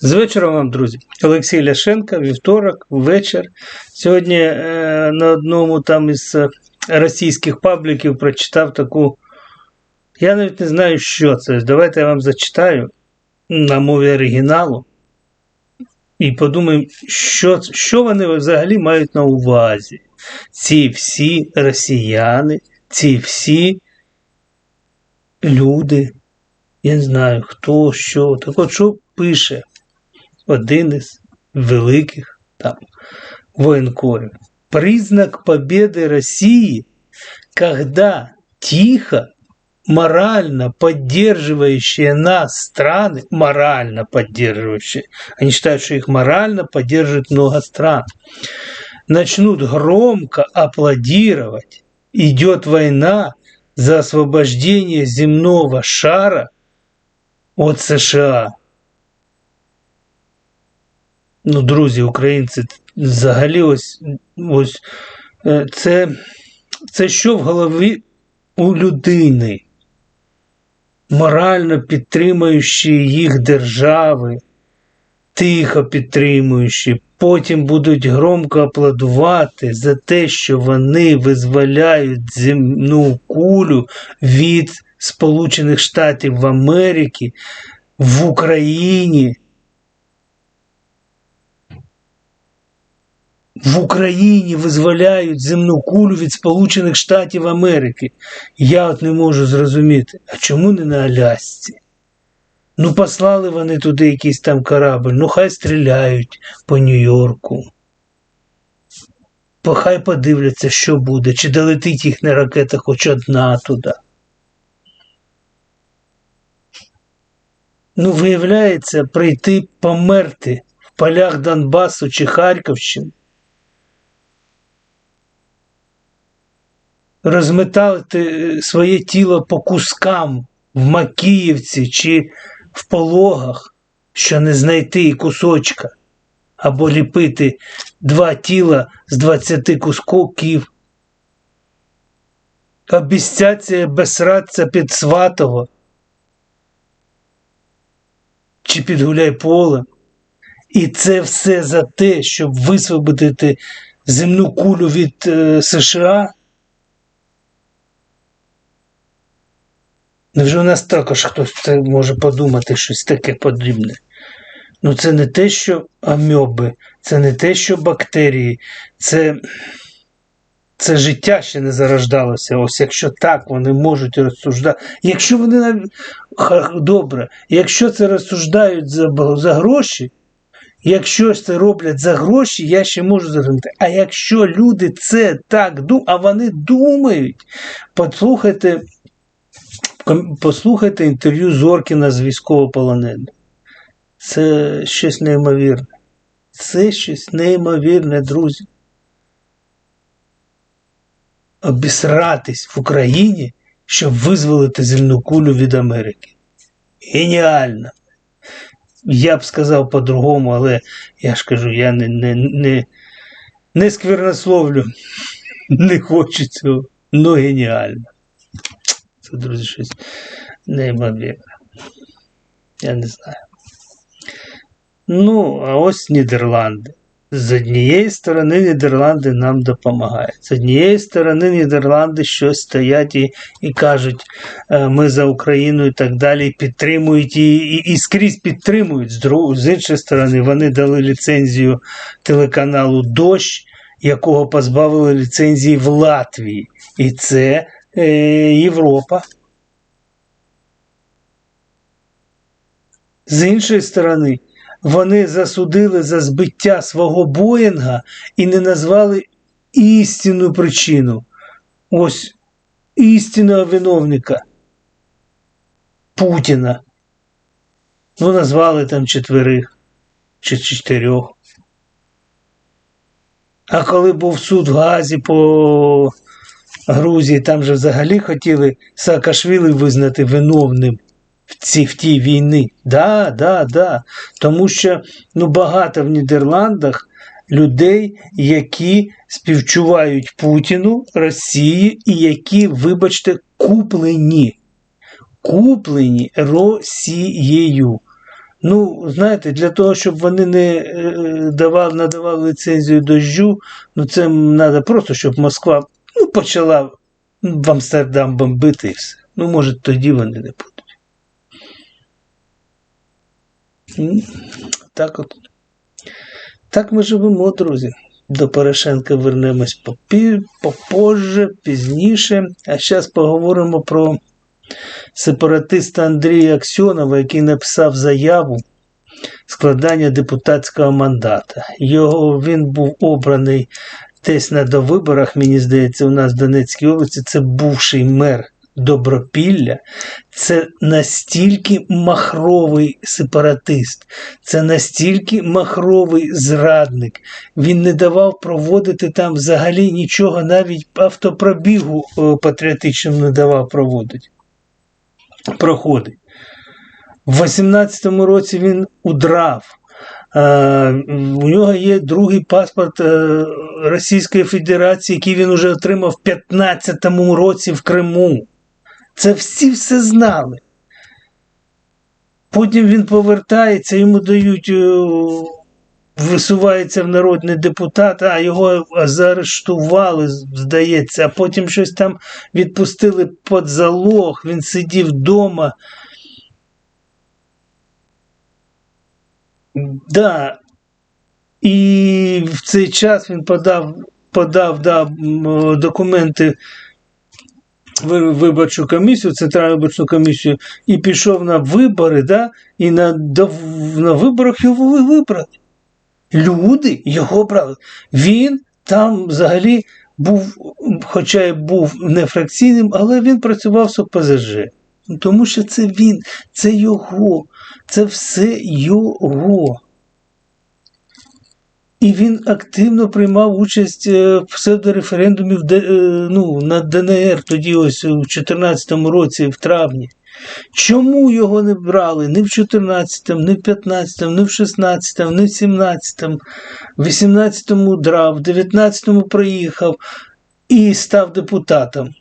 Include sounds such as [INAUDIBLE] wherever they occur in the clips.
З вечора вам, друзі. Олексій Ляшенко, вівторок, вечір. Сьогодні е, на одному там із е, російських пабліків прочитав таку. Я навіть не знаю, що це. Давайте я вам зачитаю на мові оригіналу. І подумаємо, що, що вони взагалі мають на увазі. Ці всі росіяни, ці всі люди. Я не знаю, хто, що. Так от що пише один із великих там военкорів. Признак победы России, когда тихо, морально поддерживающие нас страны, морально поддерживающие, они считают, что их морально поддерживает много стран, начнут громко аплодировать, идет война за освобождение земного шара от США. Ну, друзі, українці, взагалі, ось, ось е, це, це що в голові у людини, морально підтримуючи їх держави, тихо підтримуючи, потім будуть громко аплодувати за те, що вони визволяють земну кулю від Сполучених Штатів Америки в Україні. В Україні визволяють земну кулю від Сполучених Штатів Америки. Я от не можу зрозуміти, а чому не на Алясці? Ну, послали вони туди якийсь там корабль, ну хай стріляють по Нью-Йорку. Хай подивляться, що буде, чи долетить їхня ракета хоч одна туди. Ну, виявляється, прийти померти в полях Донбасу чи Харківщини. Розметати е, своє тіло по кускам в Макіївці чи в пологах, що не знайти і кусочка, або ліпити два тіла з 20 кусків. Обіцяться безсраться під Сватово чи під Гуляйполем. І це все за те, щоб висвободити земну кулю від е, США. Невже у нас також хтось може подумати щось таке подібне? Ну це не те, що амьоби, це не те, що бактерії, це, це життя ще не зарождалося. Ось якщо так вони можуть розсуждати. Якщо вони добре, якщо це розсуждають за, за гроші, якщо це роблять за гроші, я ще можу зрозуміти. А якщо люди це так думають, а вони думають, послухайте. Послухайте інтерв'ю Зоркіна з військовополоненим. Це щось неймовірне. Це щось неймовірне, друзі. Обісратись в Україні, щоб визволити земну кулю від Америки. Геніально. Я б сказав по-другому, але я ж кажу, я не, не, не, не сквернословлю, [LAUGHS] не хочу цього. Ну геніально. Це, друзі, щось неймовірне. Я не знаю. Ну, а ось Нідерланди. З однієї сторони, Нідерланди нам допомагають. З однієї сторони, Нідерланди щось стоять і, і кажуть, е, ми за Україну і так далі, підтримують і, і, і скрізь підтримують. З, друг- з іншої сторони, вони дали ліцензію телеканалу Дощ, якого позбавили ліцензії в Латвії. І це Європа. З іншої сторони, вони засудили за збиття свого Боїнга і не назвали істинну причину. Ось істинного виновника Путіна. Ну, назвали там четверих чи чотирьох. А коли був суд в Газі по Грузії, там же взагалі хотіли Саакашвілі визнати виновним в, ці, в тій війні. Да, да, да. Тому що ну, багато в Нідерландах людей, які співчувають Путіну, Росії і які, вибачте, куплені. Куплені Росією. Ну, знаєте, для того, щоб вони не е, давали, надавали ліцензію дощу, ну це треба просто, щоб Москва ну, почала в Амстердам бомбити і все. Ну, може, тоді вони не будуть. Так от. Так ми живемо, друзі. До Порошенка вернемось попі- попозже, пізніше. А зараз поговоримо про сепаратиста Андрія Аксьонова, який написав заяву складання депутатського мандата. Його він був обраний десь на довиборах, мені здається, у нас в Донецькій області. Це бувший мер Добропілля. Це настільки махровий сепаратист, це настільки махровий зрадник. Він не давав проводити там взагалі нічого, навіть автопробігу е, патріотичному не давав проводити. Проходить. В 18-му році він удрав. Е, у нього є другий паспорт е, Російської Федерації, який він уже отримав в 15-му році в Криму. Це всі все знали. Потім він повертається, йому дають, е, висувається в народний депутат, а його заарештували, здається, а потім щось там відпустили під залог, він сидів вдома. Да. І в цей час він подав, подав да, документи виборчу комісію, Центральну виборчу комісію, і пішов на вибори, да, і на, на виборах його ви- вибрали. Люди його брали. Він там взагалі був, хоча й був не фракційним, але він працював з ОПЗЖ. Тому що це він, це його, це все його. І він активно приймав участь е, в псевдореферендумі е, ну, на ДНР тоді ось у 2014 році, в травні. Чому його не брали ні в 14-му, ні в 15-му, ні в 16-му, ні в 17-му, в 18-му драв, в 19-му приїхав і став депутатом.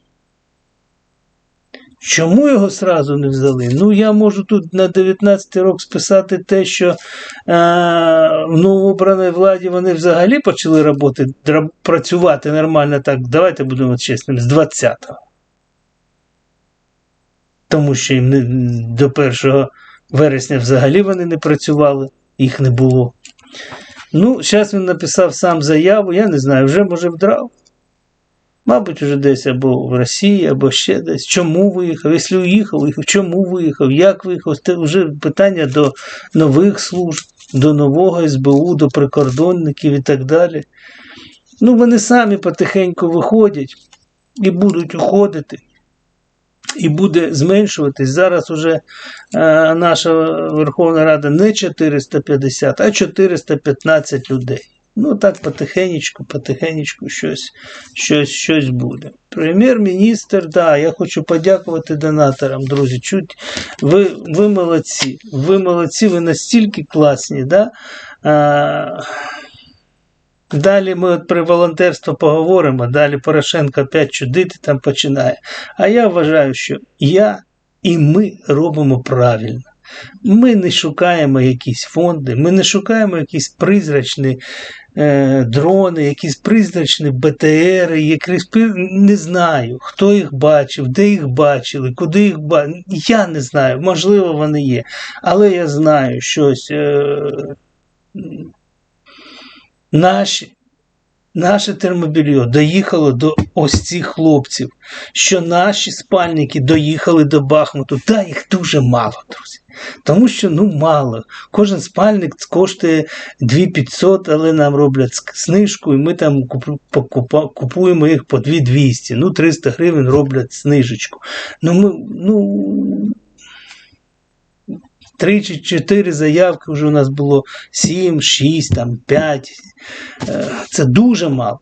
Чому його сразу не взяли? Ну, я можу тут на 19 рок списати те, що е, в новообраній владі вони взагалі почали роботи, працювати нормально так. Давайте будемо чесними, з 20-го. Тому що їм не, до 1 вересня взагалі вони не працювали, їх не було. Ну, зараз він написав сам заяву, я не знаю, вже може вдрав. Мабуть, уже десь або в Росії, або ще десь. Чому виїхав? Якщо уїхав, чому виїхав, як виїхав? Це вже питання до нових служб, до нового СБУ, до прикордонників і так далі. Ну, вони самі потихеньку виходять і будуть уходити. І буде зменшуватись. Зараз уже е, наша Верховна Рада не 450, а 415 людей. Ну так потихенечку, потихенечку щось, щось, щось буде. Прем'єр-міністр, да, я хочу подякувати донаторам, друзі. Чуть, ви, ви молодці, ви молодці, ви настільки класні. Да? А, Далі ми от про волонтерство поговоримо, далі Порошенко опять чудити там починає. А я вважаю, що я і ми робимо правильно. Ми не шукаємо якісь фонди, ми не шукаємо якісь призрачні е, дрони, якісь призрачні БТРи, якісь не знаю, хто їх бачив, де їх бачили, куди їх бачили. Я не знаю, можливо, вони є. Але я знаю щось. Е, наші, наше термобільйо доїхало до ось цих хлопців, що наші спальники доїхали до Бахмуту. Та їх дуже мало, друзі. Тому що ну мало. Кожен спальник коштує 2500, але нам роблять знижку, і ми там купу- купуємо їх по 2200. Ну, 300 гривень роблять знижечку. Ну, ми, ну, Три чи чотири заявки вже у нас було 7, 6, там 5. Е, Це дуже мало.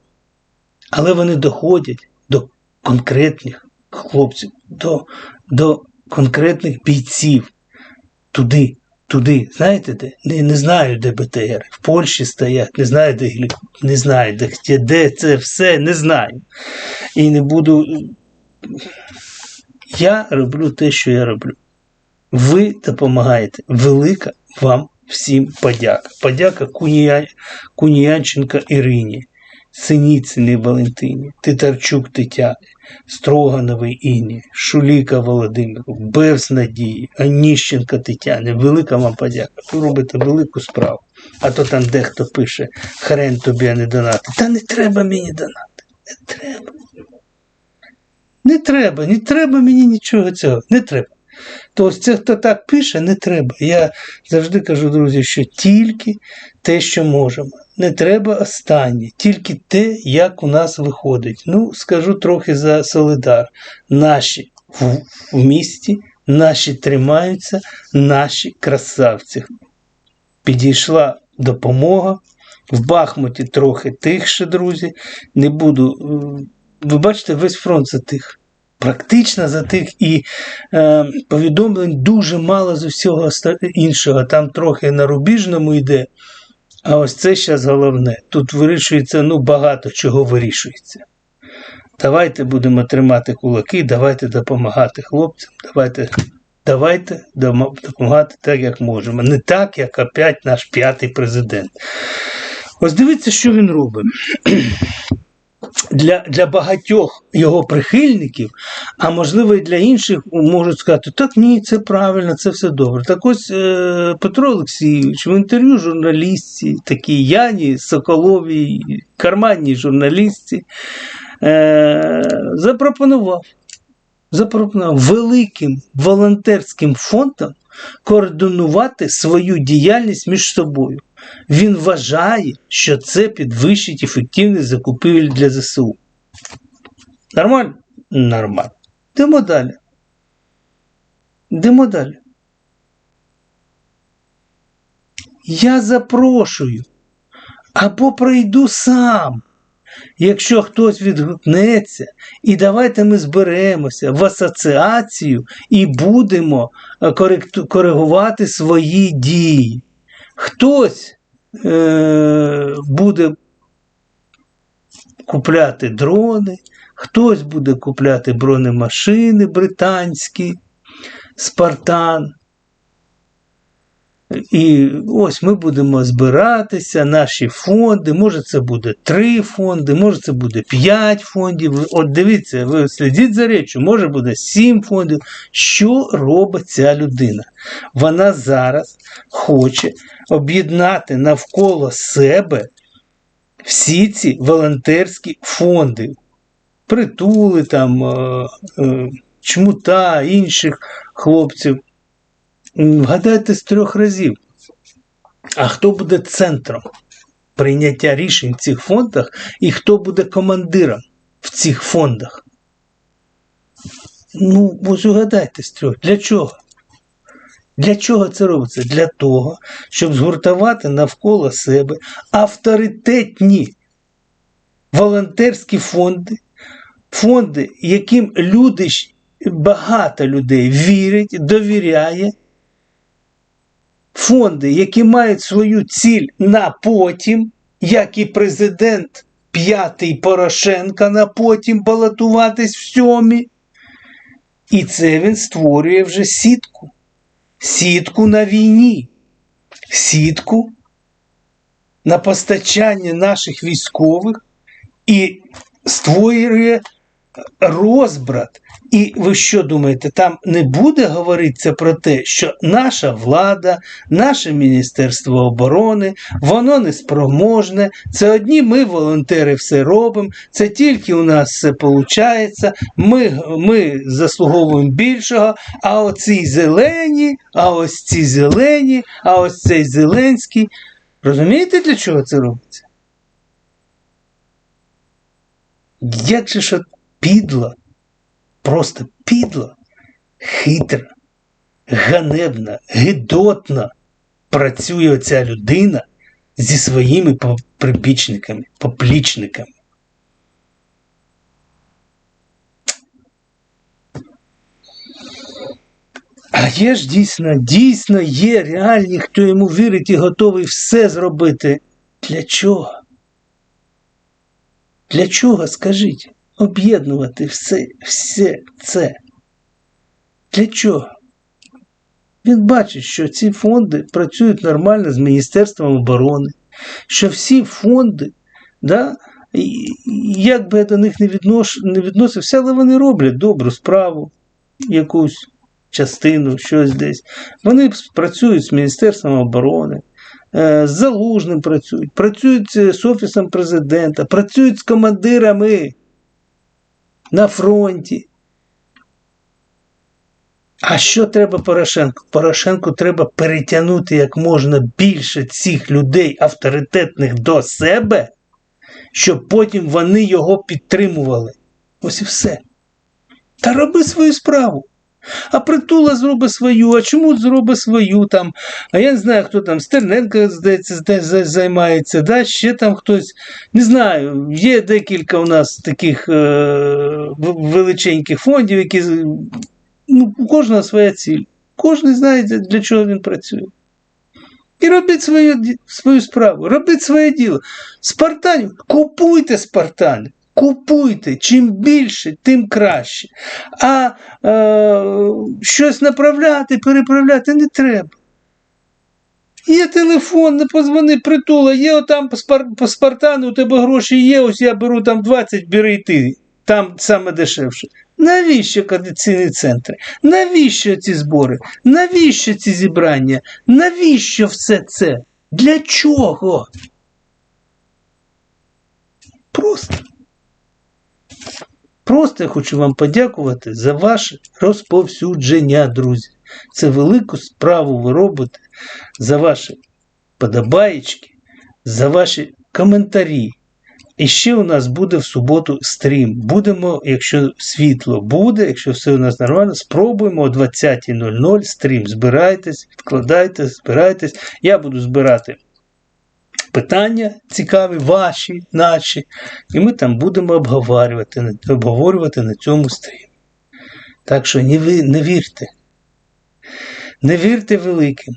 Але вони доходять до конкретних хлопців, до, до конкретних бійців. Туди, туди. Знаєте де? Не, не знаю, де БТР. В Польщі стоять, не знаю, де, не знаю, де, де це все, не знаю. І не буду. Я роблю те, що я роблю. Ви допомагаєте. Велика, вам всім подяка. Подяка Кунія... Куніянченка Ірині, Синіцині Валентині, Титарчук Тетяні, Строгановій Інні, Шуліка Володимиру, Бевс Надії, Аніщенка Тетяні. Велика вам подяка. Ви робите велику справу. А то там дехто пише, хрен тобі, не донати. Та не треба мені донати. Не треба. Не треба, не треба мені нічого цього. Не треба. То ось це, хто так пише, не треба. Я завжди кажу, друзі, що тільки те, що можемо. Не треба останнє, тільки те, як у нас виходить. Ну, скажу трохи за Солидар. Наші в, в місті, наші тримаються, наші красавці. Підійшла допомога. В Бахмуті трохи тихше, друзі. Не буду. е, Ви бачите, весь фронт затих. Практично затих і е, повідомлень дуже мало з усього іншого. Там трохи на рубіжному йде. А ось це зараз головне. Тут вирішується, ну, багато чого вирішується. Давайте будемо тримати кулаки, давайте допомагати хлопцям, давайте, давайте допомагати так, як можемо. Не так, як опять наш п'ятий президент. Ось дивіться, що він робить. Для, для багатьох його прихильників, а можливо і для інших можуть сказати, так ні, це правильно, це все добре. Так ось е, Петро Олексійович в інтерв'ю журналістці, такій Яні Соколовій, карманній журналістці, е, запропонував, запропонував великим волонтерським фондам координувати свою діяльність між собою. Він вважає, що це підвищить ефективність закупівель для ЗСУ. Нормально? Нормально. Йдемо далі. Йдемо далі. Я запрошую або прийду сам. Якщо хтось відгукнеться, і давайте ми зберемося в асоціацію і будемо коригувати свої дії. Хтось е- буде купляти дрони, хтось буде купляти бронемашини британські, Спартан. І ось ми будемо збиратися, наші фонди. Може, це буде три фонди, може, це буде п'ять фондів. От дивіться, ви слідіть за речю, може буде сім фондів. Що робить ця людина? Вона зараз хоче об'єднати навколо себе всі ці волонтерські фонди. Притули, там, е, е, чмута, інших хлопців. Вгадайте з трьох разів. А хто буде центром прийняття рішень в цих фондах і хто буде командиром в цих фондах? Ну, ось угадайте з трьох. Для чого? Для чого це робиться? Для того, щоб згуртувати навколо себе авторитетні волонтерські фонди, фонди, яким люди, багато людей вірять, довіряє, фонди, які мають свою ціль на потім, як і президент п'ятий Порошенка на потім балотуватись в сьомі. І це він створює вже сітку. Сітку на війні, сітку на постачання наших військових і створює розбрат. І ви що думаєте, там не буде говоритися про те, що наша влада, наше Міністерство оборони, воно неспроможне, це одні ми, волонтери, все робимо, це тільки у нас все виходить, ми, ми заслуговуємо більшого, а оці зелені, а ось ці зелені, а ось цей Зеленський. Розумієте, для чого це робиться? Як же от підла, просто підла, хитра, ганебна, гидотна працює оця людина зі своїми прибічниками, поплічниками. А є ж дійсно, дійсно є реальні, хто йому вірить і готовий все зробити. Для чого? Для чого, скажіть, об'єднувати все, все це? Для чого? Він бачить, що ці фонди працюють нормально з Міністерством оборони, що всі фонди, да, як би я до них не, віднош, не відносився, але вони роблять добру справу, якусь частину, щось десь. Вони працюють з Міністерством оборони, е, з Залужним працюють, працюють е, з Офісом президента, працюють з командирами на фронті. А що треба Порошенку? Порошенку треба перетягнути як можна більше цих людей авторитетних до себе, щоб потім вони його підтримували. Ось і все. Та роби свою справу. А притула зробить свою, а чому зробить свою там? А я не знаю, хто там Стерненко, здається, займається, да? ще там хтось. Не знаю, є декілька у нас таких е- величеньких фондів, які ну, у кожного своя ціль. Кожен знає, для- чого він працює. І робіть свою, свою справу, робіть своє діло. Спартанів, купуйте спартанів. Купуйте, чим більше, тим краще. А е, щось направляти, переправляти не треба. Є телефон, не позвони, притула, є отам по, спар, по Спартану, у тебе гроші є, ось я беру там 20, бери і ти. Там саме дешевше. Навіщо кондиційні центри? Навіщо ці збори? Навіщо ці зібрання? Навіщо все це? Для чого? Просто. Просто я хочу вам подякувати за ваше розповсюдження, друзі. Це велику справу ви робите за ваші подобаєчки, за ваші коментарі. І ще у нас буде в суботу стрім. Будемо, якщо світло буде, якщо все у нас нормально, спробуємо о 20.00 стрім. Збирайтесь, відкладайте, збирайтесь. Я буду збирати питання цікаві, ваші, наші, і ми там будемо обговорювати, обговорювати на цьому стрімі. Так що не, ви, не вірте. Не вірте великим.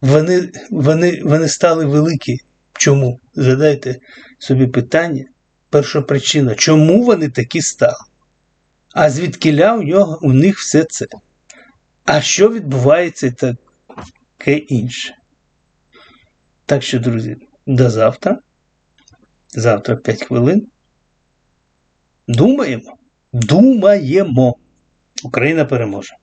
Вони, вони, вони стали великі. Чому? Задайте собі питання. Перша причина, чому вони такі стали? А звідкиля у, нього, у них все це? А що відбувається таке інше? Так що, друзі, до завтра. Завтра 5 хвилин. Думаємо. Думаємо. Україна переможе.